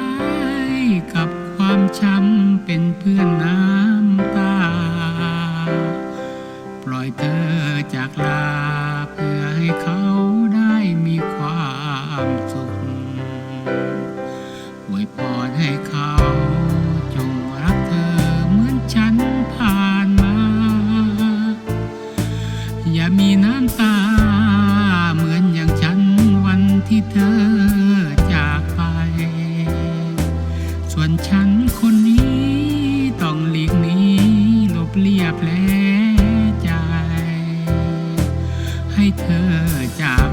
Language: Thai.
ายกับความช้ำเป็นเพื่อนน้ำตา ปล่อยเธอจากลาเพื่อให้เขาได้มีความสุขอยพรให้เขาจงรักเธอเหมือนฉันผ่านมา อย่ามีน้ำตาเหมือนอย่างฉันวันที่เธอ ฉันคนนี้ต้องหลีกหนีหลบเลียบแผลใจ ให้เธอจาก